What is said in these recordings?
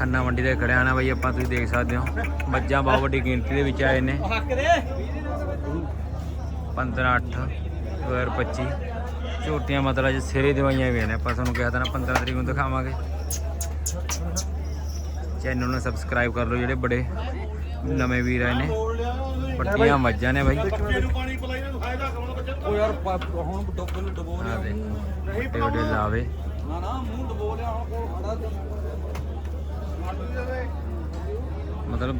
ਖੰਨਾ ਮੰਡੀ ਦੇ ਖੜਿਆ ਨਾ ਬਈ ਆਪਾਂ ਤੁਸੀਂ ਦੇਖ ਸਕਦੇ ਹੋ। ਮੱਝਾਂ ਬਹੁਤ ਵੱਡੀ ਗਿਣਤੀ ਦੇ ਵਿੱਚ ਆਏ ਨੇ। 15 8 2025 ਝੋਟੀਆਂ ਮਤਲਬ ਅੱਜ ਸਿਰੇ ਦਵਾਈਆਂ ਵੀ ਨੇ। ਆਪਾਂ ਤੁਹਾਨੂੰ ਕਿਹਾ ਤਾਂ ਨਾ 15 ਤਰੀਕ ਨੂੰ ਦਿਖਾਵਾਂਗੇ। ਚੈਨਲ ਨੂੰ ਸਬਸਕ੍ਰਾਈਬ ਕਰ ਲਓ ਜਿਹੜੇ ਬੜੇ ਨਵੇਂ ਵੀਰ ਆਏ ਨੇ। ਪੱਟੀਆਂ ਮੱਝਾਂ ਨੇ ਬਾਈ। ਉਹ ਯਾਰ ਹੁਣ ਡਬੋ ਆ ਦੇਖੋ ਵੱਡੇ ਵੱਡੇ ਲਾਵੇ। ਨਾ ਨਾ ਮੂੰਹ ਡਬੋ ਲਿਆ ਹੁਣ ਕੋਲ ਖੜਾ ਮਤਲਬ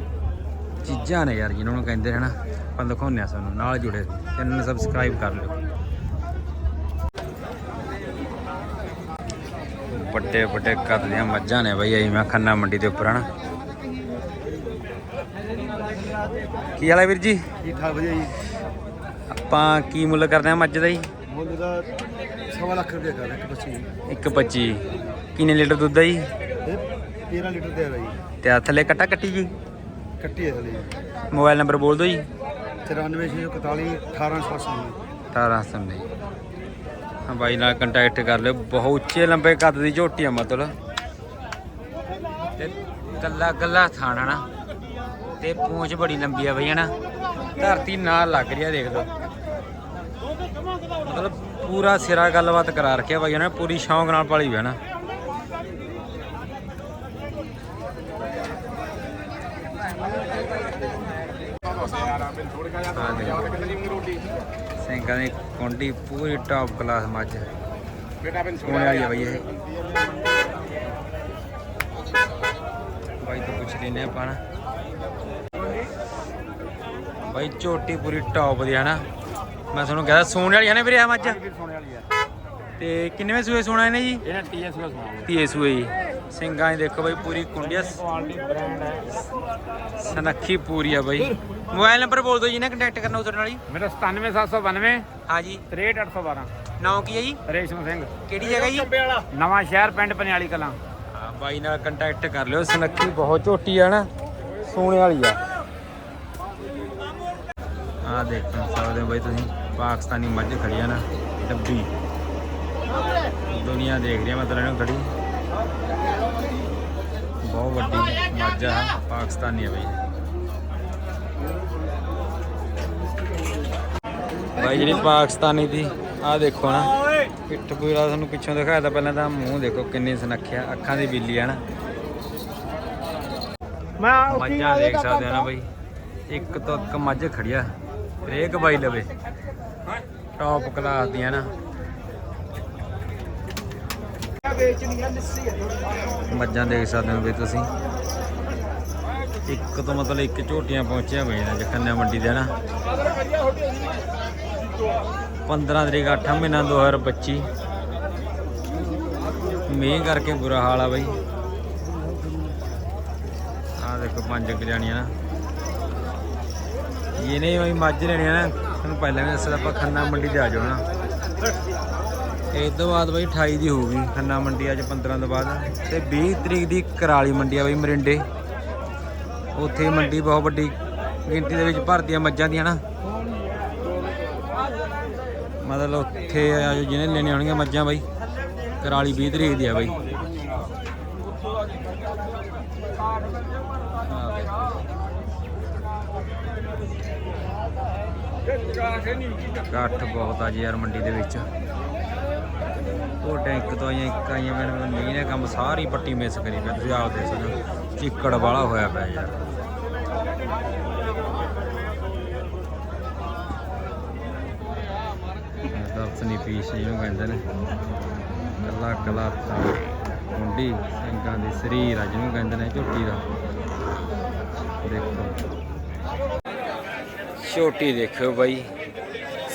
ਚੀਜ਼ਾਂ ਨੇ ਯਾਰ ਜਿਹਨਾਂ ਨੂੰ ਕਹਿੰਦੇ ਹਨ ਆਪਾਂ ਦਿਖਾਉਂਦੇ ਆ ਸਾਨੂੰ ਨਾਲ ਜੁੜੇ ਚੈਨਲ ਨੂੰ ਸਬਸਕ੍ਰਾਈਬ ਕਰ ਲਿਓ। ਵੱਡੇ ਵੱਡੇ ਕੱਦ ਦੀਆਂ ਮੱਝਾਂ ਨੇ ਬਈ ਆਈ ਮੈਂ ਖੰਨਾ ਮੰਡੀ ਦੇ ਉੱਪਰ ਹਨਾ। ਕੀ ਹਾਲ ਹੈ ਵੀਰ ਜੀ? ਠੀਕ ਠਾਕ ਵਧੀਆ ਜੀ। ਆਪਾਂ ਕੀ ਮੁੱਲ ਕਰਦੇ ਆ ਮੱਝ ਦਾ ਜੀ? ਮੁੱਲ ਦਾ ਸਵਾ ਲੱਖ ਰੁਪਏ ਕਰ ਇੱਕ ਬੱਚੀ 125 ਕਿੰਨੇ ਲੀਟਰ ਦੁੱਧ ਹੈ ਜੀ? 13 ਲੀਟਰ ਦੇ ਆ ਜੀ ਤੇ ਆ ਥੱਲੇ ਕੱਟਾ ਕੱਟੀ ਜੀ? ਕੱਟੀ ਹੈ ਥਲੇ। ਮੋਬਾਈਲ ਨੰਬਰ ਬੋਲ ਦਿਓ ਜੀ। 94641 18780 18 ਨਹੀਂ ਹਾਂ ਬਾਈ ਨਾਲ ਕੰਟੈਕਟ ਕਰ ਲਿਓ। ਬਹੁਤ ਉੱਚੇ ਲੰਬੇ ਕੱਦ ਦੀ ਝੋਟੀ ਆ ਮਤਲਬ। ਤੇ ਕੱਲਾ ਕੱਲਾ ਥਾਣਾ ਨਾ ਤੇ ਪੂੰਛ ਬੜੀ ਲੰਬੀ ਆ ਬਈ ਹਨਾ। ਧਰਤੀ ਨਾਲ ਲੱਗ ਰਹੀ ਆ ਦੇਖ ਲਓ। ਮਤਲਬ ਪੂਰਾ ਸਿਰਾ ਗੱਲਬਾਤ ਕਰਾ ਰੱਖਿਆ ਬਾਈ ਹਨਾ। ਪੂਰੀ ਸ਼ੌਂਕ ਨਾਲ ਪਾਲੀ ਹੋਈ ਨਾ। ਆ ਦੇਖੋ ਸਿੰਘਾਂ ਦੀ ਕੁੰਡੀ ਪੂਰੀ ਟਾਪ ਕਲਾਸ ਮੱਝ। ਸੋਹਣੇ ਵਾਲੀ ਆ ਬਈ ਇਹ? ਬਾਈ ਤੋਂ ਪੁੱਛ ਲੈਨੇ ਆਪਾਂ ਨਾ ਬਾਈ ਝੋਟੀ ਪੂਰੀ ਟੌਪ ਦੀ ਹੈ ਨਾ ਮੈਂ ਤੁਹਾਨੂੰ ਕਹਿੰਦਾ ਸੋਨੇ ਵਾਲੀ ਹੈ ਨਾ ਵੀਰੇ ਆ ਮੱਝ? ਸੋਨੇ ਵਾਲੀ ਆ। ਤੇ ਕਿੰਨੇਵੇਂ ਸੂਏ ਸੋਣਾ ਇਹਨੇ ਜੀ? ਇਹਨਾਂ ਟੀਐਸ ਦਾ ਸੋਨਾ ਤੀਏ ਸੂਏ ਜੀ। ਸਿੰਘਾਂ ਦੀ ਦੇਖੋ ਬਾਈ ਪੂਰੀ ਕੁੰਡੀਆ ਕੁਆਲਿਟੀ ਬ੍ਰਾਂਡ ਹੈ। ਸਨੱਖੀ ਪੂਰੀ ਆ ਬਾਈ। ਮੋਬਾਈਲ ਨੰਬਰ ਬੋਲ ਦਿਓ ਜੀ ਨਾ ਕੰਟੈਕਟ ਕਰਨਾ ਉਤਰਨ ਵਾਲੀ ਮੇਰਾ 97792 ਹਾਂ ਜੀ। 63812 ਨਾਮ ਕੀ ਹੈ ਜੀ? ਰੇਸ਼ਮ ਸਿੰਘ। ਕਿਹੜੀ ਜਗ੍ਹਾ ਜੀ? ਨਵਾਂ ਸ਼ਹਿਰ ਪਿੰਡ ਪਨਿਆਲੀ ਕਲਾਂ। ਹਾਂ ਬਾਈ ਨਾਲ ਕੰਟੈਕਟ ਕਰ ਲਿਓ ਸਨੱਖੀ ਬਹੁਤ ਝੋਟੀ ਆ ਨਾ ਸੋਨੇ ਵਾਲੀ ਆ। ਆ ਦੇਖ ਸਕਦੇ ਹੋ ਬਾਈ ਤੁਸੀਂ ਪਾਕਿਸਤਾਨੀ ਮੱਝ ਖੜੀ ਆ ਨਾ ਡੱਬੀ। ਦੁਨੀਆ ਦੇਖ ਰਹੀ ਆ ਮਤਲਬ ਇਹਨੂੰ ਖੜੀ। ਬਹੁਤ ਵੱਡੀ ਮੱਝ ਆ ਪਾਕਿਸਤਾਨੀ ਆ ਬਾਈ। ਬਾਈ ਜਿਹੜੀ ਪਾਕਿਸਤਾਨੀ ਦੀ ਆ ਦੇਖੋ ਨਾ ਪਿੱਠ ਪੂਰਾ ਤੁਹਾਨੂੰ ਪਿੱਛੋਂ ਦਿਖਾਇਆ ਤਾਂ ਪਹਿਲਾਂ ਤਾਂ ਮੂੰਹ ਦੇਖੋ ਕਿੰਨੀ ਸੁਨੱਖਿਆ ਅੱਖਾਂ ਦੀ ਬਿੱਲੀ ਆ ਨਾ। ਮੈਂ ਮੱਝਾਂ ਦੇਖ ਸਕਦੇ ਹੋ ਨਾ ਬਾਈ ਇੱਕ ਤੋਂ ਇੱਕ ਮੱਝ ਖੜਿਆ ਹਰੇਕ ਬਾਈ ਲਵੇ। ਟੌਪ ਕਲਾਸ ਦੀਆਂ ਨਾ। ਮੱਝਾਂ ਦੇਖ ਸਕਦੇ ਹੋ ਵੀ ਤੁਸੀਂ। ਇੱਕ ਤੋਂ ਮਤਲਬ ਇੱਕ ਝੋਟੀਆਂ ਪਹੁੰਚੀਆਂ ਪਈਆਂ ਨੇ ਜਖੰਨਾ ਮੰਡੀ ਦੇ ਨਾ 15 ਤਰੀਕ 8 ਮਹੀਨਾ 2025 ਮੀਂਹ ਕਰਕੇ ਬੁਰਾ ਹਾਲ ਆ ਬਾਈ। ਆ ਦੇਖੋ ਪੰਜ ਕੁ ਜਾਣੀਆਂ ਨਾ। ਨਹੀਂ ਵੀ ਮੱਝ ਲੈਣੀ ਨਾ। ਤੁਹਾਨੂੰ ਪਹਿਲਾਂ ਵੀ ਦੱਸਿਆ ਆਪਾਂ ਖੰਨਾ ਮੰਡੀ ਤੇ ਆ ਜਾਓ ਨਾ ਇਸ ਤੋਂ ਬਾਅਦ ਬਾਈ 28 ਦੀ ਹੋਊਗੀ, ਖੰਨਾ ਮੰਡੀ ਅੱਜ 15 ਤੋਂ ਬਾਅਦ। ਤੇ 20 ਤਰੀਕ ਦੀ ਕਰਾਲੀ ਮੰਡੀ ਆ ਬਾਈ ਮਰਿੰਡੇ। ਉੱਥੇ ਮੰਡੀ ਬਹੁਤ ਵੱਡੀ ਗਿਣਤੀ ਦੇ ਵਿੱਚ ਭਰਦੀਆਂ ਮੱਝਾਂ ਦੀਆਂ ਨਾ। ਮਤਲਬ ਉੱਥੇ ਆ ਜਿਹਨੇ ਲੈਣੀਆਂ ਹੋਣਗੀਆਂ ਮੱਝਾਂ ਬਾਈ, ਕਰਾਲੀ 20 ਤਰੀਕ ਦੀ ਆ ਬਾਈ। ਆਹ ਇਕੱਠ ਬਹੁਤ ਆ ਜੀ ਯਾਰ ਮੰਡੀ ਦੇ ਵਿੱਚ। ਉਹ ਟੈਂਕ ਤੋਂ ਆਈਆਂ, ਇੱਕ ਆਈਆਂ ਮੈਨੂੰ ਮੀਂਹ ਨੇ ਕੰਮ ਸਾਰੀ ਪੱਟੀ ਮਿਸ ਕਰੀ ਪਿਆ ਤੁਸੀਂ ਆਪ ਦੇਖ ਸਕਦੇ ਹੋ, ਚਿੱਕੜ ਵਾਲਾ ਹੋਇਆ ਪਿਆ ਯਾਰ ਦਰਸ਼ਨੀ ਪੀਸ ਜਿਹਨੂੰ ਕਹਿੰਦੇ ਨੇ। ਕੱਲਾ ਕੱਲਾ ਮੁੰਡੀ ਸਿੰਘਾਂ ਦੇ ਸਰੀਰ ਆ ਜਿਹਨੂੰ ਕਹਿੰਦੇ ਨੇ, ਝੋਟੀ ਦਾ। ਦੇਖੋ। ਛੋਟੀ ਦੇਖੋ ਬਾਈ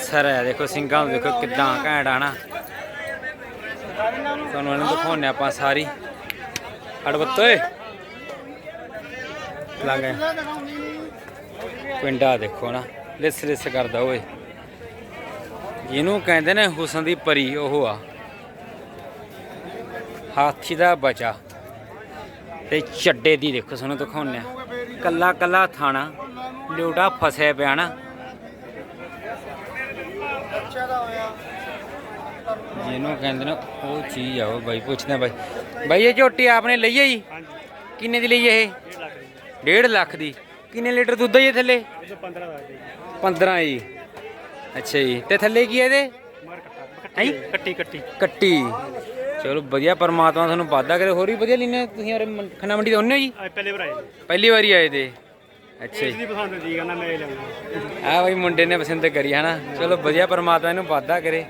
ਸਰ ਹੈ ਦੇਖੋ, ਸਿੰਘਾਂ ਨੂੰ ਦੇਖੋ ਕਿੱਦਾਂ ਘੈਂਟ ਆ ਨਾ। ਤੁਹਾਨੂੰ ਇਹਨੂੰ ਦਿਖਾਉਣੇ ਆਪਾਂ ਸਾਰੀ। ਅੜਬੱਤ ਓਏ। ਲਾਂਗੇ ਪਿੰਡਾ ਦੇਖੋ ਨਾ, ਲਿਸ ਲਿਸ ਕਰਦਾ ਓਏ। ਜਿਹਨੂੰ ਕਹਿੰਦੇ ਨੇ ਹੁਸਨ ਦੀ ਪਰੀ, ਉਹ ਆ। ਹਾਥੀ ਦਾ ਬਚਾ। ਤੇ ਚੱਡੇ ਦੀ ਦੇਖੋ ਸਾਨੂੰ ਦਿਖਾਉਣੇ ਆ ਕੱਲਾ ਕੱਲਾ ਥਾਣਾ ਲਿਉੜਾ ਫਸਿਆ ਪਿਆ ਨਾ। ਜਿਹਨੂੰ ਕਹਿੰਦੇ ਨੇ ਉਹ ਚੀਜ਼ ਆ ਉਹ ਬਾਈ ਪੁੱਛਦੇ ਬਾਈ। ਬਾਈ ਇਹ ਝੋਟੀ ਆਪਨੇ ਲਈ ਆ ਜੀ ਕਿੰਨੇ ਦੀ ਲਈ ਇਹ? 1.5 ਲੱਖ ਦੀ। ਕਿੰਨੇ ਲੀਟਰ ਦੁੱਧ ਹੈ ਜੀ ਥੱਲੇ? 15 ਦਾ 15 ਜੀ। ਅੱਛਾ ਜੀ। ਤੇ ਥੱਲੇ ਕੀ ਹੈ ਇਹਦੇ? ਹੈਂ? ਕੱਟੀ ਕੱਟੀ ਕੱਟੀ। ਚਲੋ ਵਧੀਆ ਪਰਮਾਤਮਾ ਤੁਹਾਨੂੰ ਵਾਧਾ ਕਰੇ। ਹੋਰ ਵੀ ਵਧੀਆ ਲੈਣੇ ਤੁਸੀਂ ਯਾਰ ਖੰਨਾ ਮੰਡੀ ਤੋਂ ਆਉਂਦੇ ਹੋ ਜੀ? ਪਹਿਲੇ ਭਰਾਏ ਪਹਿਲੀ ਵਾਰੀ ਆਏ ਤੇ। ਅੱਛਾ ਜੀ। ਪਸੰਦ ਦੀ ਕਹਿੰਦਾ ਮੈਂ ਇਹ ਲੈਣਾ ਆ ਬਈ ਮੁੰਡੇ ਨੇ ਪਸੰਦ ਕਰੀ ਹਨਾ? ਚਲੋ ਵਧੀਆ ਪਰਮਾਤਮਾ ਇਹਨੂੰ ਵਾਧਾ ਕਰੇ।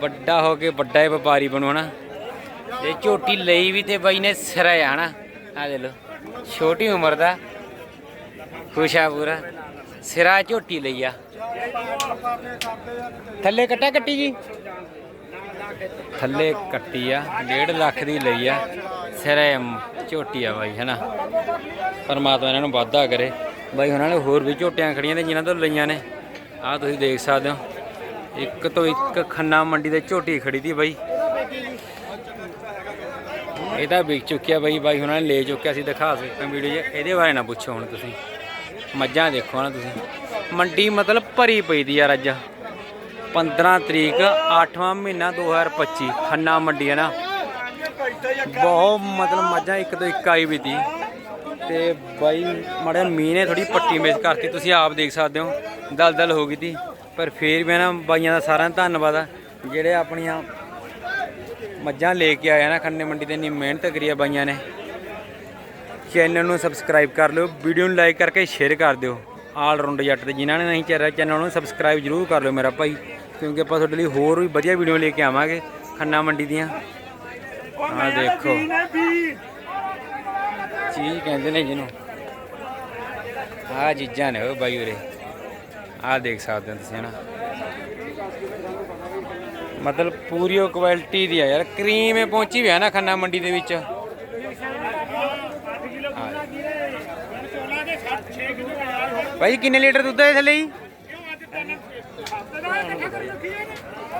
ਵੱਡਾ ਹੋ ਕੇ ਵੱਡਾ ਹੀ ਵਪਾਰੀ ਬਣੋ, ਹਨਾ? ਇਹ ਝੋਟੀ ਲਈ ਵੀ ਤੇ ਬਾਈ ਨੇ ਸਿਰਾ ਆ ਹਨਾ ਆ ਦੇ ਲੋ ਛੋਟੀ ਉਮਰ ਦਾ, ਖੁਸ਼ ਆ ਪੂਰਾ। ਸਿਰਾ ਝੋਟੀ ਲਈ ਆ। ਥੱਲੇ ਕੱਟਾ ਕੱਟੀ ਜੀ? ਥੱਲੇ ਕੱਟੀ ਆ 1.5 ਲੱਖ ਦੀ ਲਈ ਆ। ਸਿਰੇ ਝੋਟੀ ਆ ਬਾਈ, ਹਨਾ? ਪਰਮਾਤਮਾ ਇਹਨਾਂ ਨੂੰ ਵਾਧਾ ਕਰੇ। ਬਾਈ ਉਹਨਾਂ ਨੇ ਹੋਰ ਵੀ ਝੋਟੀਆਂ ਖੜੀਆਂ ਨੇ, ਜਿਨ੍ਹਾਂ ਤੋਂ ਲਈਆਂ ਨੇ। ਆਹ ਤੁਸੀਂ ਦੇਖ ਸਕਦੇ ਹੋ। ਇੱਕ ਤੋਂ ਇੱਕ ਖੰਨਾ ਮੰਡੀ ਦੇ ਝੋਟੀ ਖੜੀ ਤੀ ਬਾਈ। ਇਹਦਾ ਵਿਕ ਚੁੱਕਿਆ ਬਾਈ ਬਾਈ ਉਹਨਾਂ ਨੇ ਲੈ ਚੁੱਕਿਆ ਸੀ, ਦਿਖਾ ਸਕਦੇ ਵੀਡੀਓ 'ਚ। ਇਹਦੇ ਬਾਰੇ ਨਾ ਪੁੱਛੋ ਹੁਣ ਤੁਸੀਂ। ਮੱਝਾਂ ਦੇਖੋ ਨਾ ਤੁਸੀਂ। ਮੰਡੀ ਮਤਲਬ ਭਰੀ ਪਈ ਦੀ ਯਾਰ ਅੱਜ। 15 ਤਰੀਕ 8ਵਾਂ ਮਹੀਨਾ 2025 ਖੰਨਾ ਮੰਡੀ ਹੈ ਨਾ। ਬਹੁਤ ਮਤਲਬ ਮੱਝਾਂ ਇੱਕ ਤੋਂ ਇੱਕ ਆਈ ਵੀ ਤੀ। ਤੇ ਬਾਈ ਮਾੜਾ ਮੀਂਹ ਨੇ ਥੋੜੀ ਪੱਟੀ ਮੇਸ ਕਰਤੀ। ਤੁਸੀਂ ਆਪ ਦੇਖ ਸਕਦੇ ਹੋ, ਦਲਦਲ ਹੋ ਗਈ ਤੀ। ਪਰ ਫੇਰ ਵੀ ਨਾ ਬਾਈਆਂ ਦਾ ਸਾਰਿਆਂ ਦਾ ਧੰਨਵਾਦ ਆ ਜਿਹੜੇ ਆਪਣੀਆਂ ਮੱਝਾਂ ਲੈ ਕੇ ਆਏ ਆ ਨਾ ਖੰਨੇ ਮੰਡੀ ਤੇ ਇੰਨੀ ਮਿਹਨਤ ਕਰੀ ਆ ਬਾਈਆਂ ਨੇ। ਚੈਨਲ ਨੂੰ ਸਬਸਕ੍ਰਾਈਬ ਕਰ ਲਿਓ ਵੀਡੀਓ ਨੂੰ ਲਾਈਕ ਕਰਕੇ ਸ਼ੇਅਰ ਕਰ ਦਿਓ। ਆਲ ਰਾਉਂਡ ਜੱਟ ਤੇ ਜਿਨ੍ਹਾਂ ਨੇ ਨਹੀਂ ਚੈਨਲ ਚੈਨਲ ਨੂੰ ਸਬਸਕ੍ਰਾਈਬ ਜਰੂਰ ਕਰ ਲਿਓ ਮੇਰਾ ਭਾਈ ਕਿਉਂਕਿ ਆਪਾਂ ਤੁਹਾਡੇ ਲਈ ਹੋਰ ਵੀ ਵਧੀਆ ਵੀਡੀਓ ਲੈ ਕੇ ਆਵਾਂਗੇ ਖੰਨਾ ਮੰਡੀ ਦੀਆਂ। ਆਹ ਦੇਖੋ। ਚੀਜ਼ ਕਹਿੰਦੇ ਨੇ ਜਿਹਨੂੰ। ਆਹ ਚੀਜ਼ਾਂ ਨੇ ਉਹ ਬਾਈ ਉਰੇ। ਆਹ ਦੇਖ ਸਕਦੇ ਹੋ ਤੁਸੀਂ ਹਨਾ। ਮਤਲਬ ਪੂਰੀ ਉਹ ਕੁਆਲਿਟੀ ਦੀ ਆ ਯਾਰ ਕਰੀਮ ਇਹ ਪਹੁੰਚੀ ਵੀ ਆ ਨਾ ਖੰਨਾ ਮੰਡੀ ਦੇ ਵਿੱਚ। ਭਾਈ ਕਿੰਨੇ ਲੀਟਰ ਦੁੱਧ ਹੈ ਥੱਲੇ ਜੀ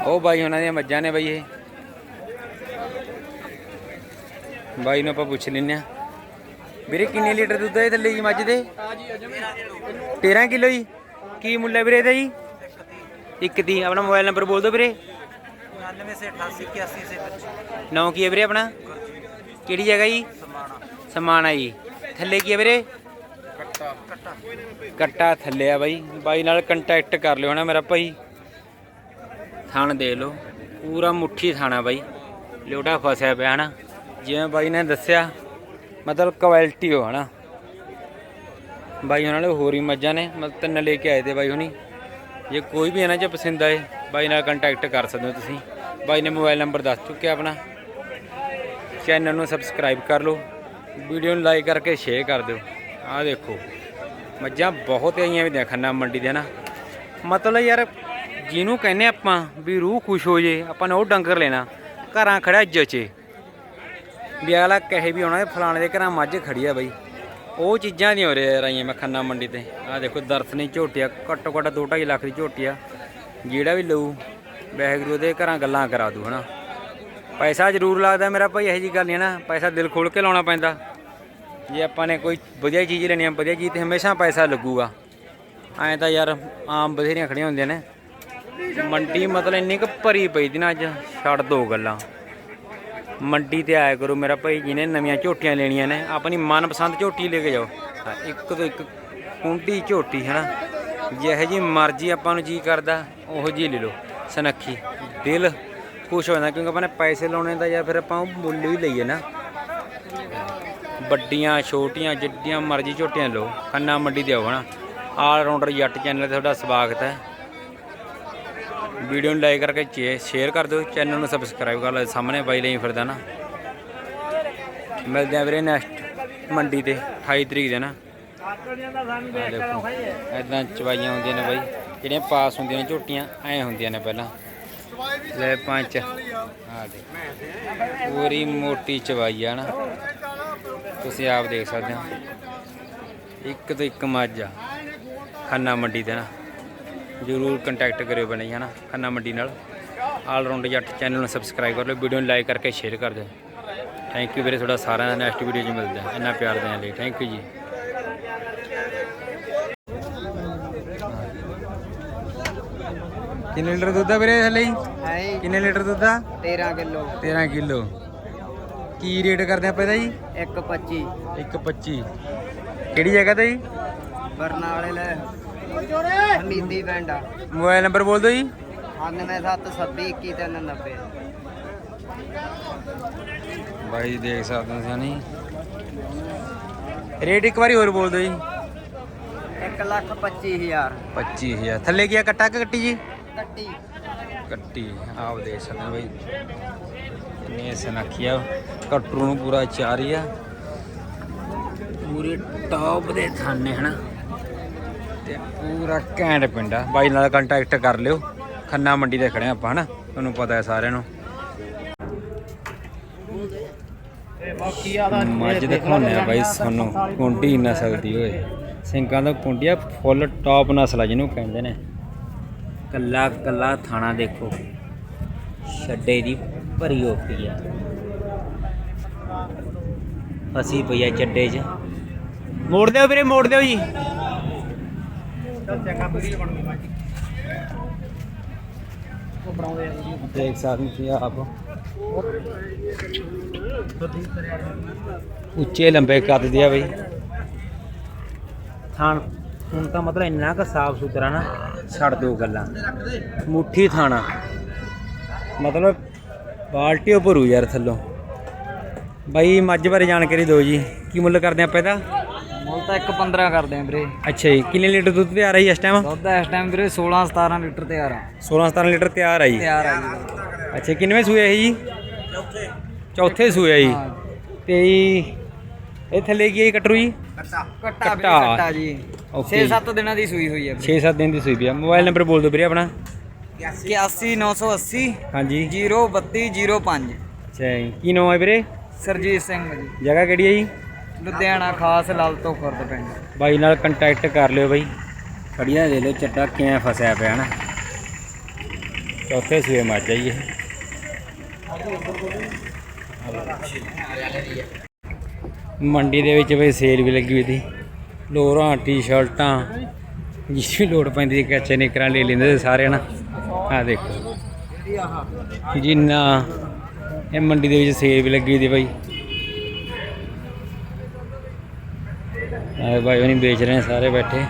ਉਹ ਬਾਈ ਉਹਨਾਂ ਦੀਆਂ ਮੱਝਾਂ ਨੇ ਬਾਈ ਇਹ। ਬਾਈ ਨੂੰ ਆਪਾਂ ਪੁੱਛ ਲੈਨੇ ਆ ਵੀਰੇ ਕਿੰਨੇ ਲੀਟਰ ਦੁੱਧ ਹੈ ਥੱਲੇ ਜੀ ਮੱਝ ਦੇ? 13 ਕਿਲੋ ਜੀ। ਕੀ ਮੁੱਲ ਹੈ ਵੀਰੇ ਇਹਦਾ ਜੀ? ਇੱਕ ਦੀ ਆਪਣਾ ਮੋਬਾਈਲ ਨੰਬਰ ਬੋਲ ਦਿਓ ਵੀਰੇ। 99 ਸੇ 88 81 ਸੇ ਨੌ ਕੀ ਹੈ ਵੀਰੇ ਆਪਣਾ? ਕਿਹੜੀ ਜਗ੍ਹਾ ਜੀ? ਸਮਾਣਾ। ਜੀ। ਥੱਲੇ ਕੀ ਹੈ ਵੀਰੇ? ਕੱਟਾ। ਕੱਟਾ ਕੱਟਾ ਥੱਲੇ ਆ ਬਾਈ। ਬਾਈ ਨਾਲ ਕੰਟੈਕਟ ਕਰ ਲਿਓ ਨਾ ਮੇਰਾ ਭਾਈ। ਥਣ ਦੇ ਲਓ। ਪੂਰਾ ਮੁੱਠੀ ਥਾਣਾ ਬਾਈ। ਲੋਟਾ ਫਸਿਆ ਪਿਆ ਹਨਾ। ਜਿਵੇਂ ਬਾਈ ਨੇ ਦੱਸਿਆ ਮਤਲਬ ਕੁਆਲਿਟੀ ਹੋ ਹਨਾ। ਬਾਈ ਉਹਨਾਂ ਨੇ ਹੋਰ ਹੀ ਮੱਝਾਂ ਨੇ, ਮਤਲਬ ਤਿੰਨ ਲੈ ਕੇ ਆਏ ਤੇ ਬਾਈ ਹੁਣੀ। ਜੇ ਕੋਈ ਵੀ ਇਹਨਾਂ 'ਚ ਪਸੰਦ ਆਏ, ਬਾਈ ਨਾਲ ਕੰਟੈਕਟ ਕਰ ਸਕਦੇ ਹੋ ਤੁਸੀਂ। ਬਾਈ ਨੇ ਮੋਬਾਈਲ ਨੰਬਰ ਦੱਸ ਚੁੱਕਿਆ ਆਪਣਾ। ਚੈਨਲ ਨੂੰ ਸਬਸਕ੍ਰਾਈਬ ਕਰ ਲਓ। ਵੀਡੀਓ ਨੂੰ ਲਾਈਕ ਕਰਕੇ ਸ਼ੇਅਰ ਕਰ ਦਿਓ। ਆਹ ਦੇਖੋ, ਮੱਝਾਂ ਬਹੁਤ ਆਈਆਂ ਵੀ ਦੇਖਣਾ ਮੰਡੀ ਦੇ ਨਾ। ਮਤਲਬ ਯਾਰ, ਜਿਹਨੂੰ ਕਹਿੰਦੇ ਆਪਾਂ ਵੀ ਰੂਹ ਖੁਸ਼ ਹੋ ਜੇ, ਆਪਾਂ ਨੇ ਉਹ ਡੰਗਰ ਲੈਣਾ। ਘਰਾਂ ਖੜਾ ਜਚੇ ਵੀ ਅਗਲਾ ਕਹੇ ਵੀ ਉਹਨਾਂ ਦੇ ਫਲਾਣੇ ਦੇ ਘਰਾਂ ਮੱਝ ਖੜੀ ਆ ਬਾਈ। ਉਹ ਚੀਜ਼ਾਂ ਦੀਆਂ ਹੋ ਰਿਹਾ ਆਈਆਂ ਮੈਂ ਖੰਨਾ ਮੰਡੀ ਤੇ। ਆਹ ਦੇਖੋ ਦਰਸ਼ਨੀ ਝੋਟੀਆਂ, ਘੱਟੋ ਘੱਟ 2.5 ਲੱਖ ਦੀ ਝੋਟੀ ਆ। ਜਿਹੜਾ ਵੀ ਲਊ, ਵਾਹਿਗੁਰੂ ਦੇ ਘਰਾਂ ਗੱਲਾਂ ਕਰਾ ਦੂ, ਹਨਾ। ਪੈਸਾ ਜ਼ਰੂਰ ਲੱਗਦਾ ਮੇਰਾ ਭਾਈ, ਇਹੋ ਜੀ ਗੱਲ ਨਹੀਂ ਹੈ ਨਾ ਪੈਸਾ ਦਿਲ ਖੋਲ ਕੇ ਲਾਉਣਾ ਪੈਂਦਾ। ਜੇ ਆਪਾਂ ਨੇ ਕੋਈ ਵਧੀਆ ਚੀਜ਼ ਲੈਣੀ ਆ, ਵਧੀਆ ਚੀਜ਼ ਤੇ ਹਮੇਸ਼ਾ ਪੈਸਾ ਲੱਗੂਗਾ। ਐਂ ਤਾਂ ਯਾਰ ਆਮ ਬਥੇਰੀਆਂ ਖੜੀਆਂ ਹੁੰਦੀਆਂ ਨੇ। ਮੰਡੀ ਮਤਲਬ ਇੰਨੀ ਕੁ ਭਰੀ ਪਈ ਦੀ ਨਾ ਅੱਜ, ਛੱਡ ਦੋ ਗੱਲਾਂ। ਮੰਡੀ ਤੇ ਆਇਆ ਕਰੋ। ਮੇਰਾ ਭਾਈ ਜੀ ਨੇ ਨਵੀਆਂ ਝੋਟੀਆਂ ਲੈਣੀਆਂ ਨੇ। ਆਪਣੀ ਮਨਪਸੰਦ ਝੋਟੀ ਲੈ ਕੇ ਜਾਓ। ਹਾਂ, ਇੱਕ ਤੋਂ ਇੱਕ ਕੁੰਡੀ ਝੋਟੀ ਹੈ ਨਾ ਜਿਹੋ ਜੀ ਮਰਜ਼ੀ ਆਪਾਂ ਨੂੰ ਜੀ ਕਰਦਾ ਉਹੋ ਜੀ ਲੈ ਲਓ। ਸਨੱਖੀ। ਦਿਲ ਖੁਸ਼ ਹੋ ਜਾਂਦਾ ਕਿਉਂਕਿ ਆਪਾਂ ਨੇ ਪੈਸੇ ਲਾਉਣੇ ਦਾ ਜਾਂ ਫਿਰ ਆਪਾਂ ਉਹ ਮੁੱਲ ਵੀ ਲਈਏ ਨਾ। ਵੱਡੀਆਂ ਛੋਟੀਆਂ ਜਿੱਡੀਆਂ ਮਰਜ਼ੀ ਝੋਟੀਆਂ ਲਓ। ਖੰਨਾ ਮੰਡੀ ਤੇ ਆਓ ਨਾ ਆਲ ਰਾਉਂਡਰ ਜੱਟ ਚੈਨਲ ਤੇ ਤੁਹਾਡਾ ਸਵਾਗਤ ਹੈ। ਵੀਡੀਓ ਨੂੰ ਲਾਈਕ ਕਰਕੇ ਸ਼ੇਅਰ ਕਰ ਦਿਓ ਚੈਨਲ ਨੂੰ ਸਬਸਕ੍ਰਾਈਬ ਕਰ ਲਓ, ਸਾਹਮਣੇ ਬਾਈ ਲਈ ਫਿਰਦਾ ਨਾ। ਮਿਲਦੇ ਆ ਵੀਰੇ ਨੈਕਸਟ ਮੰਡੀ ਤੇ 28 ਤਰੀਕ ਦੇ ਨਾ। ਆਹ ਦੇਖੋ ਐਦਾਂ ਚਵਾਈਆਂ ਹੁੰਦੀਆਂ ਨੇ ਬਾਈ। ਜਿਹੜੀਆਂ ਪਾਸ ਹੁੰਦੀਆਂ ਨੇ ਝੋਟੀਆਂ, ਐ ਹੁੰਦੀਆਂ ਨੇ ਪਹਿਲਾਂ। ਲੈ ਪੰਜ। ਆ ਦੇ ਪੂਰੀ ਮੋਟੀ ਚਵਾਈ ਆ ਨਾ। ਤੁਸੀਂ ਆਪ ਦੇਖ ਸਕਦੇ ਹੋ। ਇੱਕ ਤੋਂ ਇੱਕ ਮੱਝ ਆ। ਖੰਨਾ ਮੰਡੀ ਤੇ ਨਾ। ਜਰੂਰ ਕੰਟੈਕਟ ਕਰਿਓ ਬਣੇ ਹਨਾ? ਖੰਨਾ ਮੰਡੀ ਨਾਲ। ਆਲ ਰਾਉਂਡ ਜੱਟ ਚੈਨਲ ਨੂੰ ਸਬਸਕ੍ਰਾਈਬ ਕਰ ਲਓ ਵੀਡੀਓ ਨੂੰ ਲਾਈਕ ਕਰਕੇ ਸ਼ੇਅਰ ਕਰ ਦਿਓ। ਥੈਂਕ ਯੂ ਵੀਰੇ ਤੁਹਾਡਾ ਸਾਰਿਆਂ ਦਾ ਨੈਕਸਟ ਵੀਡੀਓ 'ਚ ਮਿਲਦਾ ਹੈ। ਇੰਨਾ ਪਿਆਰ ਦੇਣ ਲਈ। ਥੈਂਕ ਯੂ ਜੀ। ਕਿੰਨੇ ਲੀਟਰ ਦੁੱਧ ਆ ਵੀਰੇ ਥੱਲੇ ਹੈ ਕਿੰਨੇ ਲੀਟਰ ਦੁੱਧ ਆ? 13 ਕਿਲੋ। 13 ਕਿਲੋ। ਕੀ ਰੇਟ ਕਰਦੇ ਆਪਾਂ ਇਹਦਾ ਜੀ? 125 125 ਕਿਹੜੀ ਜਗ੍ਹਾ ਤੇ ਜੀ? ਬਰਨਾਲੇ ਲੈ। ਹਮੀਦੀ ਪਿੰਡ ਆ। ਮੋਬਾਈਲ ਨੰਬਰ ਬੋਲ ਦਿਓ ਜੀ। 9726219390 ਬਾਈ ਦੇਖ ਸਕਦੇ ਹੋ ਸਾਨੀ। ਰੇਟ ਇੱਕ ਵਾਰੀ ਹੋਰ ਬੋਲ ਦਿਓ ਜੀ। 1 ਲੱਖ 25000 25000 ਥੱਲੇ ਕੀ ਆ? ਕੱਟਾ ਕਿ ਕੱਟੀ ਜੀ? ਕੱਟੀ। ਕੱਟੀ। ਆਪ ਦੇਖ ਸਕਦੇ ਹੋ ਬਾਈ। ਇੰਨੇ ਸਨਖੀਆ ਕਟਰੂ ਨੂੰ ਪੂਰਾ ਚਾਰੀ ਆ। ਪੂਰੇ ਟੌਪ ਦੇ ਥਾਨੇ ਹਨਾ? ਤੇ ਪੂਰਾ ਘੈਂਟ ਪਿੰਡ ਆ। ਬਾਈ ਨਾਲ ਕੰਟੈਕਟ ਕਰ ਲਿਓ। ਖੰਨਾ ਮੰਡੀ ਤੇ ਖੜੇ ਆਪਾਂ, ਹਨਾ? ਤੁਹਾਨੂੰ ਪਤਾ ਹੈ ਸਾਰਿਆਂ ਨੂੰ। ਮੱਝ ਦਿਖਾਉਂਦੇ ਆ ਬਾਈ ਸਾਨੂੰ। ਕੁੰਡੀ ਨਸਲ ਦੀ ਓਏ। ਸਿੰਘਾਂ ਦਾ ਕੁੰਡੀਆ ਫੁੱਲ ਟੌਪ ਨਸਲ ਆ ਜਿਹਨੂੰ ਕਹਿੰਦੇ ਨੇ। ਕੱਲਾ ਕੱਲਾ ਥਾਣਾ ਦੇਖੋ। ਛੱਡੇ ਦੀ ਭਰੀ ਹੋਪੀ ਆ। ਫਸੀ ਪਈ ਆ ਚੱਡੇ 'ਚ। ਮੋੜ ਦਿਓ ਵੀਰੇ, ਮੋੜ ਦਿਓ ਜੀ। ਦੇਖ ਸਕਦੇ ਤੁਸੀਂ ਆਪ। ਉੱਚੇ ਲੰਬੇ ਕੱਦ ਦੀ ਆ ਬਈ। ਥਾਣ ਹੁਣ ਤਾਂ ਮਤਲਬ ਇੰਨਾ ਕੁ ਸਾਫ਼ ਸੁਥਰਾ ਨਾ ਛੱਡ ਦਿਓ ਗੱਲਾਂ। ਮੁੱਠੀ ਥਾਣਾ। ਮਤਲਬ ਬਾਲਟੀ ਭਰੂ ਯਾਰ ਥੱਲੋਂ। ਬਾਈ ਮੱਝ ਬਾਰੇ ਜਾਣਕਾਰੀ ਦਿਓ ਜੀ। ਕੀ ਮੁੱਲ ਕਰਦੇ ਆਪਾਂ ਇਹਦਾ? ਮੁੱਲ ਤਾਂ 1.15 ਕਰਦੇ ਆਂ ਵੀਰੇ। ਅੱਛਾ ਜੀ ਕਿੰਨੇ ਲੀਟਰ ਦੁੱਧ ਤਿਆਰ ਜੀ ਇਸ ਟਾਈਮ ਦੁੱਧ ਇਸ ਟਾਈਮ ਵੀਰੇ 16 17 ਲੀਟਰ ਤਿਆਰ ਆ। 16 17 ਲੀਟਰ ਤਿਆਰ ਆ ਜੀ। ਤਿਆਰ ਆ ਜੀ। ਅੱਛਾ ਕਿੰਨਵੇਂ ਸੂਏ ਇਹ ਜੀ? ਚੌਥੇ। ਸੂਏ ਆ ਜੀ। ਤੇ ਜੀ ਇਹ ਥੱਲੇ ਕੀ ਹੈ ਕਟਰੂ ਜੀ? ਕੱਟਾ। ਕੱਟਾ ਵੀਰੇ ਕੱਟਾ। ਕੱਟਾ ਜੀ। ਓਕੇ 6-7 ਦਿਨਾਂ ਦੀ ਸੂਈ ਹੋਈ ਆ 6-7 ਦਿਨ ਦੀ ਸੂਈ ਵੀ ਆ। ਮੋਬਾਈਲ ਨੰਬਰ ਬੋਲ ਦਿਓ ਵੀਰੇ ਆਪਣਾ। 81980 ਹਾਂਜੀ। 03205 ਅੱਛਾ ਜੀ। ਕੀ ਨਾਮ ਹੈ ਵੀਰੇ? ਸਰਜੀਤ ਸਿੰਘ ਜੀ। ਜਗ੍ਹਾ ਕਿਹੜੀ ਹੈ ਜੀ? ਲੁਧਿਆਣਾ ਖਾਸ ਲਾਲ ਤੋਂ ਖੁਰਦ ਪਿੰਡ। ਬਾਈ ਨਾਲ ਕੰਟੈਕਟ ਕਰ ਲਿਓ ਬਾਈ। ਖੜੀਆਂ ਦੇ ਲਓ ਚੱਡਾ ਕਿਵੇਂ ਫਸਿਆ ਪਿਆ ਨਾ। ਚੌਥੇ ਸੂਏ ਮੱਝ ਆਈ ਇਹ। ਮੰਡੀ ਦੇ ਵਿੱਚ ਬਈ ਸੇਲ ਵੀ ਲੱਗੀ ਹੋਈ ਸੀ। ਲੋਰਾਂ ਟੀ-ਸ਼ਰਟਾਂ ਜਿਸ ਵੀ ਲੋੜ ਪੈਂਦੀ ਸੀ ਕੱਚੇ ਨਿਕਰਾਂ ਲੈ ਲੈਂਦੇ ਸੀ ਸਾਰੇ ਨਾ। ਆ ਦੇਖੋ। ਜਿੰਨਾ ਇਹ ਮੰਡੀ ਦੇ ਵਿੱਚ ਸੇਲ ਵੀ ਲੱਗੀ ਹੋਈ ਸੀ ਬਾਈ। ਆਏ ਭਾਈ ਉਹਨੀ ਵੇਚ ਰਹੇ ਸਾਰੇ ਬੈਠੇ।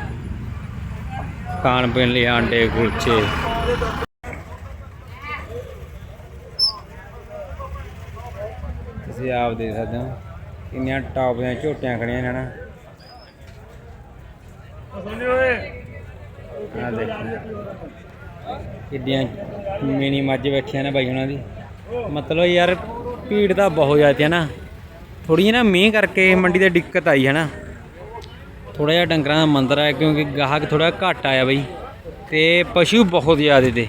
ਖਾਣ ਪੀਣ ਲਈ ਆਂਡੇ, ਕੁਲਚੇ। ਤੁਸੀਂ ਆਪ ਦੇਖ ਸਕਦੇ ਹੋ, ਕਿੰਨੀਆਂ ਟਾਪ ਦੀਆਂ ਝੋਟੀਆਂ ਖੜੀਆਂ ਨੇ ਨਾ। ਆ ਦੇਖੋ, ਕਿੱਡੀਆਂ ਮਿਨੀ ਮੱਝ ਬੈਠੀਆਂ ਨੇ ਬਾਈ ਉਹਨਾਂ ਦੀ। ਮਤਲਬ ਯਾਰ ਭੀੜ ਤਾਂ ਬਹੁਤ ਜ਼ਿਆਦਾ ਹੈ ਨਾ। ਥੋੜੀ ਜਿਹੀ ਨਾ ਮੀਂਹ ਕਰਕੇ ਮੰਡੀ ਤੇ ਦਿੱਕਤ ਆਈ ਹੈ ਨਾ। ਥੋੜਾ ਜਿਹਾ ਡੰਗਰਾਂ ਦਾ ਮੰਦਰ ਹੈ ਕਿਉਂਕਿ ਗਾਹਕ ਥੋੜਾ ਘੱਟ ਆਇਆ ਬਈ। ਤੇ ਪਸ਼ੂ ਬਹੁਤ ਜ਼ਿਆਦਾ ਤੇ।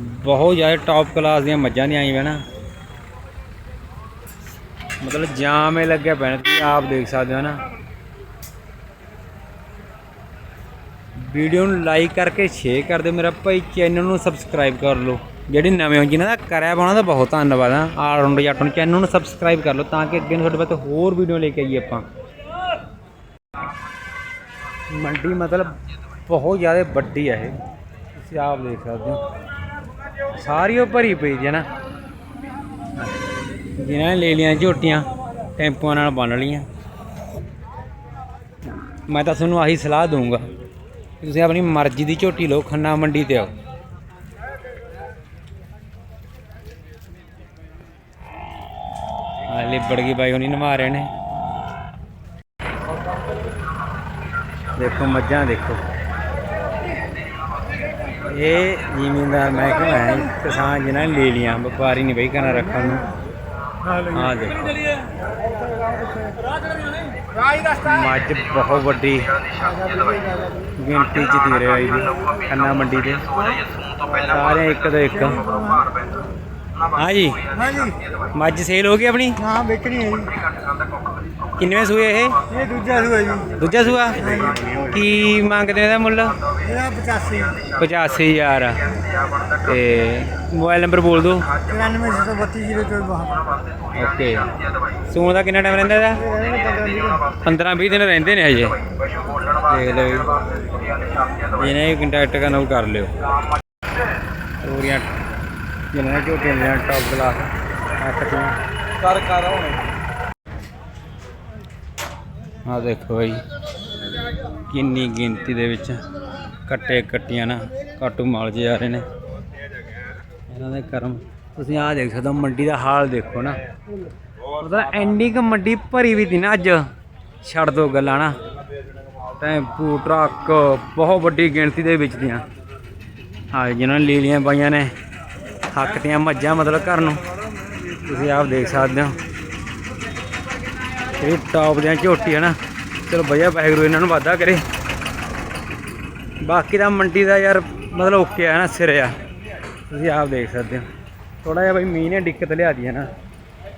ਬਹੁਤ ਜ਼ਿਆਦਾ ਟੌਪ ਕਲਾਸ ਦੀਆਂ ਮੱਝਾਂ ਨਹੀਂ ਆਈਆਂ ਨਾ। ਮਤਲਬ ਜਾਮ ਇਹ ਲੱਗਿਆ ਪੈਣਾ ਤੁਸੀਂ ਆਪ ਦੇਖ ਸਕਦੇ ਹੋ ਨਾ। ਵੀਡੀਓ ਨੂੰ ਲਾਈਕ ਕਰਕੇ ਸ਼ੇਅਰ ਕਰ ਦਿਓ ਮੇਰਾ ਭਾਈ ਚੈਨਲ ਨੂੰ ਸਬਸਕ੍ਰਾਈਬ ਕਰ ਲਓ। ਜਿਹੜੇ ਨਵੇਂ ਹੋ ਜਿਨ੍ਹਾਂ ਦਾ ਕਰਿਆ ਪਾਉਣਾ ਦਾ ਬਹੁਤ ਧੰਨਵਾਦ ਆ। ਆਲ ਰਾਉਂਡ ਜੱਟ ਨੂੰ ਚੈਨਲ ਨੂੰ ਸਬਸਕ੍ਰਾਈਬ ਕਰ ਲਓ, ਤਾਂ ਕਿ ਅੱਗੇ ਨੂੰ ਤੁਹਾਡੇ ਵਾਸਤੇ ਹੋਰ ਵੀਡੀਓ ਲੈ ਕੇ ਆਈਏ ਆਪਾਂ। ਮੰਡੀ ਮਤਲਬ ਬਹੁਤ ਜ਼ਿਆਦਾ ਵੱਡੀ ਹੈ ਇਹ। ਤੁਸੀਂ ਆਪ ਦੇਖ ਸਕਦੇ ਹੋ। ਸਾਰੀ ਉਹ ਭਰੀ ਪਈ ਜੀ ਨਾ। ਜਿਨ੍ਹਾਂ ਨੇ ਲੈ ਲਈਆਂ ਝੋਟੀਆਂ, ਟੈਂਪੂਆਂ ਨਾਲ ਬੰਨ ਲਈਆਂ। ਮੈਂ ਤਾਂ ਤੁਹਾਨੂੰ ਆਹੀ ਸਲਾਹ ਦਊਂਗਾ ਤੁਸੀਂ ਆਪਣੀ ਮਰਜ਼ੀ ਦੀ ਝੋਟੀ ਲਓ, ਖੰਨਾ ਮੰਡੀ ਤੇ ਆਓ। ਆ ਲਿਬੜ ਗਈ ਬਾਈ, ਹੁਣੀ ਨਵਾ ਰਹੇ ਨੇ। ਦੇਖੋ ਮੱਝਾਂ ਦੇਖੋ। ਇਹ ਜ਼ਿਮੀਂਦਾਰ ਮਹਿਕਮਾ ਹੈ ਕਿਸਾਨ ਜਿਨ੍ਹਾਂ ਨੇ ਲੈ ਲੀਆਂ ਵਪਾਰੀ ਨਹੀਂ ਬਈ ਘਰਾਂ ਰੱਖਣ ਨੂੰ। ਆ ਦੇਖੋ। ਮੱਝ ਬਹੁਤ ਵੱਡੀ ਗਿਣਤੀ ਚ ਦੇ ਰਿਹਾ ਇਹਦੀ ਖੰਨਾ ਮੰਡੀ ਦੇ ਸਾਰੇ ਇੱਕ ਤੋਂ ਇੱਕ। ਹਾਂ ਜੀ। ਮੱਝ ਸੇਲ ਹੋ ਗਈ ਆਪਣੀ? ਹਾਂ ਵੇਚਣੀ ਹੈ ਜੀ। ਕਿੰਨਵੇਂ ਸੂਏ ਇਹ? ਇਹ ਦੂਜਾ ਸੂਆ ਜੀ। ਦੂਜਾ ਸੂਆ? ਕੀ ਮੰਗਦੇ ਹੋ ਇਹਦਾ ਮੁੱਲ? ਇਹਦਾ 85 85000 ਤੇ ਮੋਬਾਈਲ ਨੰਬਰ ਬੋਲ ਦਿਓ। 94632 ਓਕੇ। ਸੂਣ ਦਾ ਕਿੰਨਾ ਟਾਈਮ ਰਹਿੰਦਾ ਇਹਦਾ? 15 20 ਦਿਨ ਰਹਿੰਦੇ ਨੇ ਹਜੇ। ਦੇਖ ਲਓ ਜੀ। ਜਿਹਨੇ ਵੀ ਕੰਟੈਕਟ ਕਰਨਾ ਉਹ ਕਰ ਲਿਓ। ਪੂਰੀਆਂ ਜਿਹਨਾਂ ਨੇ ਝੋਟੀਆਂ ਲੈਣ ਟੌਪ ਕਲਾਸ ਤੋਂ ਕਰ ਕਰ ਹੁਣ ਆ ਦੇਖੋ ਬਈ, ਕਿੰਨੀ ਗਿਣਤੀ ਦੇ ਵਿੱਚ ਕੱਟੇ ਕੱਟੀਆਂ ਨਾ ਕਾਟੂ ਮਾਲ ਜੇ ਆ ਰਹੇ ਨੇ। ਇਹਨਾਂ ਦੇ ਕਰਮ, ਤੁਸੀਂ ਆਹ ਦੇਖ ਸਕਦੇ ਹੋ, ਮੰਡੀ ਦਾ ਹਾਲ ਦੇਖੋ ਨਾ। ਮਤਲਬ ਐਂਡੀ ਕ ਮੰਡੀ ਭਰੀ ਵੀ ਤੀ ਨਾ ਅੱਜ, ਛੱਡ ਦੋ ਗੱਲਾਂ ਨਾ। ਟੈਂਪੂ ਟਰੱਕ, ਬਹੁਤ ਵੱਡੀ ਗਿਣਤੀ ਦੇ ਵਿੱਚ ਦੀਆਂ। ਹਾਂ ਜਿਨ੍ਹਾਂ ਨੇ ਲੀਲੀਆਂ ਪਾਈਆਂ ਨੇ ਹੱਕ ਦੀਆਂ ਮੱਝਾਂ ਮਤਲਬ ਘਰ ਨੂੰ। ਤੁਸੀਂ ਆਪ ਦੇਖ ਸਕਦੇ ਹੋ। ਇਹ ਟੌਪ ਦੀਆਂ ਝੋਟੀ ਹੈ ਨਾ। ਚਲੋ ਵਧੀਆ ਵਾਹਿਗੁਰੂ ਇਹਨਾਂ ਨੂੰ ਵਾਧਾ ਕਰੇ। ਬਾਕੀ ਦਾ ਮੰਡੀ ਦਾ ਯਾਰ ਮਤਲਬ ਓਕੇ ਹੈ ਨਾ, ਸਿਰ ਆ। ਤੁਸੀਂ ਆਪ ਦੇਖ ਸਕਦੇ ਹੋ। ਥੋੜਾ ਜਿਹਾ ਬਈ ਮੀਂਹ ਨੇ ਦਿੱਕਤ ਲਿਆਦੀ ਹੈ ਨਾ।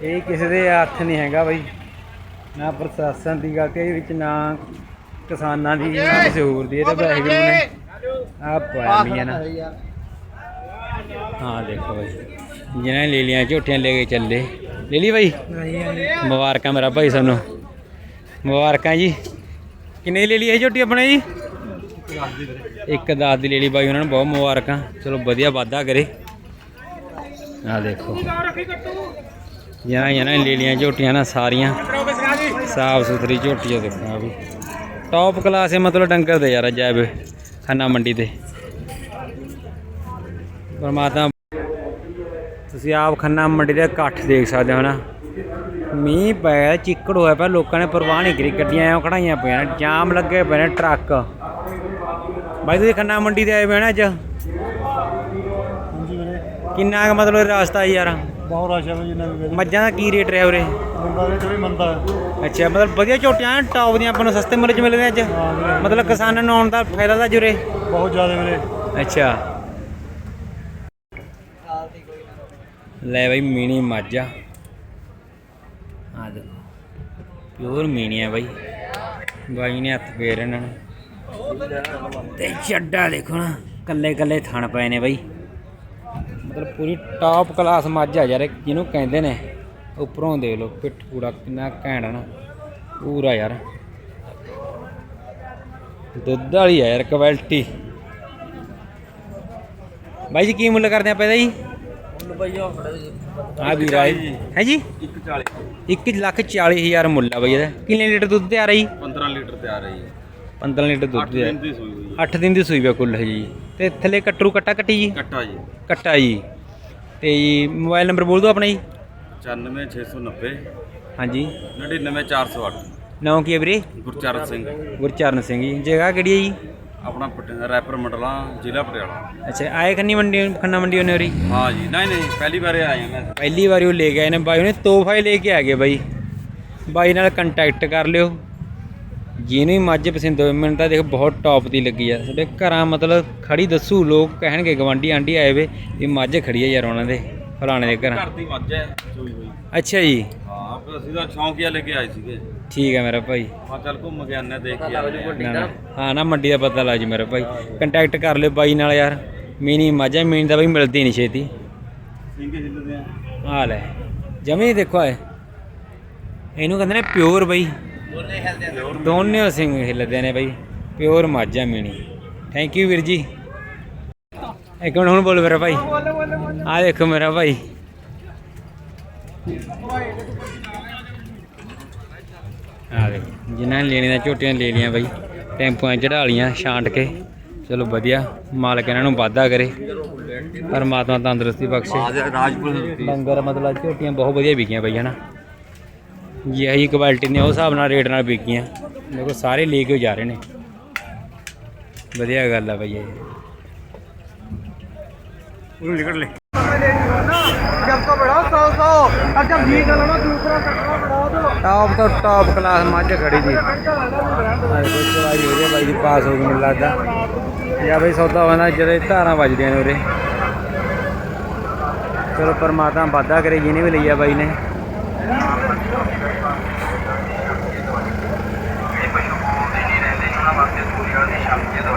ਇਹ ਕਿਸੇ ਦੇ ਹੱਥ ਨਹੀਂ ਹੈਗਾ ਬਈ। ਨਾ ਪ੍ਰਸ਼ਾਸਨ ਦੀ ਗਲਤੀ ਇਹਦੇ ਵਿੱਚ ਨਾ ਕਿਸਾਨਾਂ ਦੀ, ਨਾ ਕਿਸੇ ਹੋਰ ਦੀ। ਇਹ ਤਾਂ ਵਾਹਿਗੁਰੂ ਨੇ ਆਪ ਪਾਇਆ ਮੀਂਹ ਹੈ ਨਾ। ਹਾਂ, ਦੇਖੋ ਬਈ। ਜਿਹਨਾਂ ਨੇ ਲੈ ਲਿਆ ਝੋਟੀਆਂ ਲੈ ਕੇ ਚੱਲੇ। ਲੈ ਲਈ ਬਈ? ਮੁਬਾਰਕਾਂ ਮੇਰਾ ਭਾਈ ਸਾਨੂੰ ਮੁਬਾਰਕਾਂ ਜੀ। ਕਿੰਨੇ ਦੀ ਲੈ ਲਈ ਇਹ ਝੋਟੀ ਆਪਣੇ ਜੀ? ਇੱਕ ਦਸ ਦੀ ਲੈ ਲਈ ਬਾਈ ਉਹਨਾਂ ਨੂੰ ਬਹੁਤ ਮੁਬਾਰਕਾਂ। ਚਲੋ ਵਧੀਆ ਵਾਧਾ ਕਰੇ। ਆ ਦੇਖੋ। ਇਹਨਾਂ ਨੇ ਲੈ ਲਈਆਂ ਝੋਟੀਆਂ ਨਾ ਸਾਰੀਆਂ। ਸਾਫ਼ ਸੁਥਰੀ ਝੋਟੀਆਂ ਦੇਖੋ ਆ ਵੀ। ਟੌਪ ਕਲਾਸ ਹੈ ਮਤਲਬ ਡੰਗਰ ਦੇ ਯਾਰ ਜੈਬ ਖੰਨਾ ਮੰਡੀ ਤੇ ਪਰਮਾਤਮਾ ਤੁਸੀਂ ਆਪ ਖੰਨਾ ਮੰਡੀ ਦਾ ਇਕੱਠ ਦੇਖ ਸਕਦੇ ਹੋ ਨਾ ਮੀਂਹ ਪਿਆ ਚਿੱਕੜ ਹੋਇਆ ਪਿਆ ਲੋਕਾਂ ਨੇ ਪਰਵਾਹ ਨਹੀਂ ਕਰੀ। ਗੱਡੀਆਂ ਐਂ ਖੜਾਈਆਂ ਪਈਆਂ ਨੇ ਜਾਮ ਲੱਗੇ ਪਏ ਨੇ ਟਰੱਕ। ਬਾਈ ਤੁਸੀਂ ਖੰਨਾ ਮੰਡੀ ਤੇ ਆਏ ਨਾ ਅੱਜ? ਹਾਂਜੀ ਵੀਰੇ। ਕਿੰਨਾ ਕੁ ਮਤਲਬ ਰਸਤਾ ਯਾਰ? ਬਹੁਤ ਰਸ਼ ਹੈ ਵੀ ਜਿੰਨਾ ਵੀ ਮੱਝਾਂ ਦਾ ਕੀ ਰੇਟ ਰਿਹਾ ਉਰੇ ਬੰਦਾ ਦੇ ਥੋੜੀ ਮੰਦਾ ਅੱਛਾ ਮਤਲਬ ਵਧੀਆ ਝੋਟੀਆਂ ਟੌਪ ਦੀਆਂ ਆਪਾਂ ਨੂੰ ਸਸਤੇ ਮੁੱਲ 'ਚ ਮਿਲਦੇ ਅੱਜ? ਮਤਲਬ ਕਿਸਾਨਾਂ ਨੂੰ ਆਉਣ ਦਾ ਫਾਇਦਾ ਤਾਂ ਜੁਰੇ। ਬਹੁਤ ਜ਼ਿਆਦਾ ਵੀਰੇ। ਅੱਛਾ। ਲੈ ਬਈ ਮੀਣੀ ਮੱਝ ਆ। ਆ ਦੇਖੋ। ਪਿਓਰ ਮੀਣੀ ਆ ਬਾਈ। ਬਾਈ ਨੇ ਹੱਥ ਫੇਰ ਇਹਨਾਂ ਨੂੰ। ਤੇ ਚੱਡਾ ਦੇਖੋ ਨਾ ਕੱਲੇ ਕੱਲੇ ਥਣ ਪਏ ਨੇ ਬਾਈ। ਮਤਲਬ ਪੂਰੀ ਟਾਪ ਕਲਾਸ ਮੱਝ ਆ ਯਾਰ ਜਿਹਨੂੰ ਕਹਿੰਦੇ ਨੇ ਉੱਪਰੋਂ ਦੇਖ ਲਓ ਪਿੱਠ ਪੂਰਾ ਕਿੰਨਾ ਘੈਂਟ ਆ ਨਾ ਪੂਰਾ ਯਾਰ। ਦੁੱਧ ਵਾਲੀ ਆ ਯਾਰ ਕੁਆਲਿਟੀ। ਬਾਈ ਜੀ ਕੀ ਮੁੱਲ ਕਰਦੇ ਆਪਾਂ ਇਹਦਾ ਜੀ? ਆ ਹੈ ਜੀ? 140 1 ਲੱਖ 40 ਹਜ਼ਾਰ ਮੁੱਲ ਆ ਬਾਈ ਇਹਦਾ। ਕਿੰਨੇ ਲੀਟਰ ਦੁੱਧ ਤਿਆਰ ਆ ਜੀ? 15 ਲੀਟਰ ਤਿਆਰ ਹੈ ਜੀ। 15 ਲੀਟਰ ਦੁੱਧ ਤਿਆਰ। ਦੀ ਸੂਈ ਹੋਈ 8 ਦਿਨ ਦੀ ਸੂਈ ਵਾ ਕੁੱਲ ਹੈ ਜੀ। ਤੇ ਥੱਲੇ ਕੱਟਰੂ ਕੱਟਾ ਕੱਟੀ ਜੀ? ਕੱਟਾ ਜੀ। ਕੱਟਾ ਜੀ। ਤੇ ਜੀ ਮੋਬਾਈਲ ਨੰਬਰ ਬੋਲ ਦਿਓ ਆਪਣਾ ਜੀ। 94690 ਹਾਂਜੀ। 99408 ਨਾਮ ਕੀ ਹੈ ਵੀਰੇ? ਗੁਰਚਰਨ ਸਿੰਘ। ਗੁਰਚਰਨ ਸਿੰਘ ਜੀ। ਜਗ੍ਹਾ ਕਿਹੜੀ ਹੈ ਜੀ? ਆਪਣਾ ਪਟ- ਰੈਪਰ ਮੰਡਲਾ ਜ਼ਿਲ੍ਹਾ ਪਟਿਆਲਾ। ਅੱਛਾ ਆਏ ਖੰਨੀ ਮੰਡੀ ਖੰਨਾ ਮੰਡੀ ਉਹਨੇ ਹੋਰੀ ਹਾਂ ਜੀ ਨਹੀਂ ਨਹੀਂ ਪਹਿਲੀ ਵਾਰ ਆਏ ਹਾਂ ਮੈਂ। ਪਹਿਲੀ ਵਾਰੀ ਉਹ ਲੈ ਕੇ ਆਏ ਨੇ ਬਾਈ ਉਹਨੇ ਤੋਹਫਾ ਹੀ ਲੈ ਕੇ ਆ ਗਏ ਬਾਈ। ਬਾਈ ਨਾਲ ਕੰਟੈਕਟ ਕਰ ਲਿਓ। ਜਿਹਨੂੰ ਵੀ ਮੱਝ ਪਸੰਦ ਹੋਵੇ ਮੈਨੂੰ ਤਾਂ ਦੇਖ ਬਹੁਤ ਟੌਪ ਦੀ ਲੱਗੀ ਆ। ਸਾਡੇ ਘਰਾਂ ਮਤਲਬ ਖੜੀ ਦੱਸੂ ਲੋਕ ਕਹਿਣਗੇ ਗਵਾਂਢੀ ਆਂਢੀ ਆਏ ਵੇ ਇਹ ਮੱਝ ਖੜੀ ਆ ਯਾਰ ਉਹਨਾਂ ਦੇ। ਫਲਾਣੇ ਦੇ ਘਰਾਂ। ਘਰ ਦੀ ਮੱਝ ਹੈ ਚੋਈ ਹੋਈ। ਅੱਛਾ ਜੀ। ਹਾਂ ਫਿਰ ਅਸੀਂ ਤਾਂ ਸ਼ੌਂਕੀਆ ਲੈ ਕੇ ਆਏ ਸੀਗੇ। ਠੀਕ ਹੈ ਮੇਰਾ ਭਾਈ। ਹਾਂ ਚੱਲ ਘੁੰਮ ਕੇ ਆਨੇ ਦੇਖ ਕੇ ਆਨੇ ਨਾ, ਨਾ। ਹਾਂ ਨਾ ਮੰਡੀ ਦਾ ਪਤਾ ਲੱਗ ਜੀ ਮੇਰਾ ਭਾਈ। ਕੰਟੈਕਟ ਕਰ ਲਿਓ ਬਾਈ ਨਾਲ ਯਾਰ। ਮੀਨੀ ਮੱਝ ਆ ਮੀਨੀ ਦਾ ਬਾਈ ਮਿਲਦੀ ਨਹੀਂ ਛੇਤੀ। ਸਿੰਘ ਹਿੱਲਦੇ ਆ? ਆ ਲੈ ਜਮੀ ਦੇਖੋ ਐ ਇਹਨੂੰ ਕਹਿੰਦੇ ਨੇ ਪਿਓਰ ਬਈ। ਦੋਨੇ ਸਿੰਘ ਹਿੱਲਦੇ ਨੇ ਬਈ। ਪਿਓਰ ਮਾਝਾ ਮੀਣੀ। ਥੈਂਕ ਯੂ ਵੀਰ ਜੀ। ਇੱਕ ਮਿੰਟ ਹੁਣ ਬੋਲ ਮੇਰਾ ਭਾਈ। ਆ ਦੇਖੋ ਮੇਰਾ ਭਾਈ। ਆ ਦੇਖੋ ਜਿਨ੍ਹਾਂ ਨੇ ਲੈਣੀਆਂ ਝੋਟੀਆਂ ਲੈ ਲੀਆਂ ਬਈ ਟੈਂਪੂਆਂ ਚੜਾ ਲੀਆਂ ਛਾਂਟ ਕੇ। ਚਲੋ ਵਧੀਆ ਮਾਲਕ ਇਹਨਾਂ ਨੂੰ ਵਾਧਾ ਕਰੇ। ਪਰਮਾਤਮਾ ਤੰਦਰੁਸਤੀ ਬਖਸ਼ੇ। ਰਾਜਪੁਰ ਲੰਗਰ ਮਤਲਬ ਝੋਟੀਆਂ ਬਹੁਤ ਵਧੀਆ ਵਿਕੀਆਂ ਬਈ ਹਨਾ? ਇਹੀ ਕੁਆਲਿਟੀ ਨੇ ਉਸ ਹਿਸਾਬ ਨਾਲ ਰੇਟ ਨਾਲ ਵਿਕੀਆਂ। ਦੇਖੋ ਸਾਰੇ ਲੈ ਕੇ ਜਾ ਰਹੇ ਨੇ। ਵਧੀਆ ਗੱਲ ਆ ਬਈ ਇਹ। ਉਹਨੂੰ ਨਿਕਲ ਲੈ जब तो बढ़ाओ सौ सौ और जब घी डालो दूसरा कटरा बढ़ाओ तो ਟਾਪ ਤੋਂ ਟਾਪ ਕਲਾਸ ਮੱਝ ਖੜੀ ਜੀ ਆਏ ਕੋਈ ਚਵਾਈ ਹੋ ਗਿਆ ਬਾਈ ਦੀ ਪਾਸ ਹੋ ਗਈ ਮੈਨੂੰ ਲੱਗਦਾ ਜਾਂ ਬਈ ਸੌਦਾ ਹੋਣਾ ਜਿਹੜੇ ਧਾਰਾਂ ਵੱਜਦੀਆਂ ਨੇ ਉਰੇ ਚਲੋ ਪਰਮਾਤਮਾ ਵਾਧਾ ਕਰੇ ਜਿਹਨੇ ਵੀ ਲਈਆ ਬਾਈ ਨੇ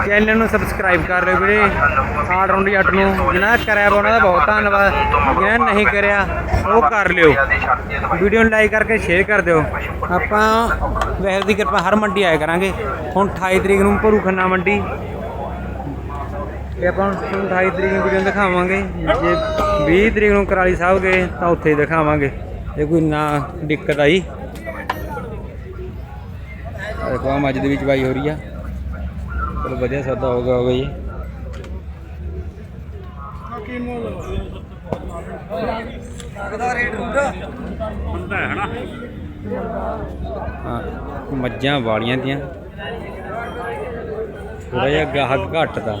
ਚੈਨਲ ਨੂੰ ਸਬਸਕ੍ਰਾਈਬ ਕਰ ਲਿਓ ਵੀਰੇ। ਆਲ ਰਾਉਂਡ ਜੱਟ ਨੂੰ ਜਿਹਨਾਂ ਕਰਿਆ ਉਹਨਾਂ ਦਾ ਬਹੁਤ ਧੰਨਵਾਦ। ਜਿਹਨਾਂ ਨਹੀਂ ਕਰਿਆ, ਉਹ ਕਰ ਲਿਓ। ਵੀਡੀਓ ਨੂੰ ਲਾਈਕ ਕਰਕੇ ਸ਼ੇਅਰ ਕਰ ਦਿਓ। ਆਪਾਂ ਵੈਸੇ ਦੀ ਕਿਰਪਾ ਹਰ ਮੰਡੀ ਆਇਆ ਕਰਾਂਗੇ। ਹੁਣ 28 ਤਰੀਕ ਨੂੰ ਭਰੂ ਖੰਨਾ ਮੰਡੀ। ਤੇ ਆਪਾਂ 28 ਤਰੀਕ ਨੂੰ ਵੀਡੀਓ ਦਿਖਾਵਾਂਗੇ। ਜੇ 20 ਤਰੀਕ ਨੂੰ ਕਰਾਲੀ ਸਾਹਿਬ ਗਏ, ਤਾਂ ਉੱਥੇ ਹੀ ਦਿਖਾਵਾਂਗੇ। ਇਹ ਕੋਈ ਨਾ ਦਿੱਕਤ ਆਈ। ਦੇਖੋ ਮੱਝ ਦੇ ਵਿੱਚ ਬਾਈ ਹੋ ਰਹੀ ਆ। ਚਲੋ ਵਧੀਆ ਸੌਦਾ ਹੋ ਗਿਆ ਹੋਗਾ ਜੀ। ਲੱਗਦਾ ਰੇਟ ਰੂਟ ਹਾਂ ਮੱਝਾਂ ਵਾਲੀਆਂ ਦੀਆਂ। ਥੋੜਾ ਜਿਹਾ ਗਾਹਕ ਘੱਟ ਦਾ।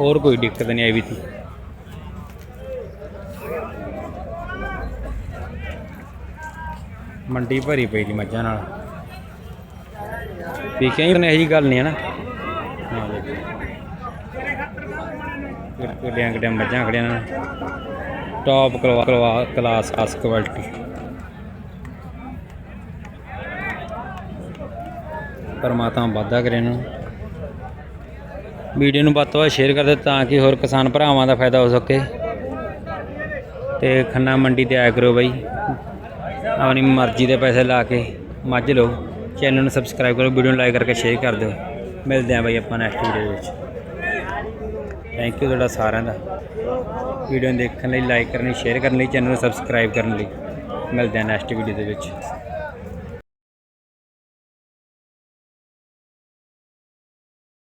ਹੋਰ ਕੋਈ ਦਿੱਕਤ ਨਹੀਂ ਆਈ ਵੀ ਤੀ। ਮੰਡੀ ਭਰੀ ਪਈ ਦੀ ਮੱਝਾਂ ਨਾਲ। ਪੀਕਿਆਂ ਹੀ ਨੇ ਇਹੋ ਜਿਹੀ ਗੱਲ ਨਹੀਂ ਹੈ ਨਾ ਹਾਂ ਗੱਡੀਆਂ ਗੱਡੀਆਂ ਮੱਝਾਂ ਖੜੀਆਂ ਨੇ। ਟੌਪ ਕਲਵਾ ਕਲਵਾ ਕਲਾਸ ਕਲਾਸ ਕੁਆਲਿਟੀ ਪਰਮਾਤਮਾ ਵਾਧਾ ਕਰੇ ਇਹਨਾਂ ਨੂੰ। ਵੀਡੀਓ ਨੂੰ ਵੱਧ ਤੋਂ ਵੱਧ ਸ਼ੇਅਰ ਕਰ ਦਿਓ ਤਾਂ ਕਿ ਹੋਰ ਕਿਸਾਨ ਭਰਾਵਾਂ ਦਾ ਫਾਇਦਾ ਹੋ ਸਕੇ। ਤੇ ਖੰਨਾ ਮੰਡੀ ਤੇ ਆਇਆ ਕਰੋ ਬਾਈ। ਆਪਣੀ ਮਰਜ਼ੀ ਦੇ ਪੈਸੇ ਲਾ ਕੇ ਮੱਝ ਲਓ। ਚੈਨਲ ਨੂੰ ਸਬਸਕ੍ਰਾਈਬ ਕਰੋ, ਵੀਡੀਓ ਨੂੰ ਲਾਈਕ ਕਰਕੇ ਸ਼ੇਅਰ ਕਰ ਦਿਓ। ਮਿਲਦੇ ਆਂ ਬਾਈ ਆਪਾਂ ਨੈਕਸਟ ਵੀਡੀਓ ਵਿੱਚ। ਥੈਂਕ ਯੂ ਤੁਹਾਡਾ ਸਾਰਿਆਂ ਦਾ। ਵੀਡੀਓ ਦੇਖਣ ਲਈ ਲਾਈਕ ਕਰਨ ਲਈ ਸ਼ੇਅਰ ਕਰਨ ਲਈ ਚੈਨਲ ਨੂੰ ਸਬਸਕ੍ਰਾਈਬ ਕਰਨ ਲਈ। ਮਿਲਦੇ ਹਾਂ ਨੈਕਸਟ ਵੀਡੀਓ ਦੇ ਵਿੱਚ।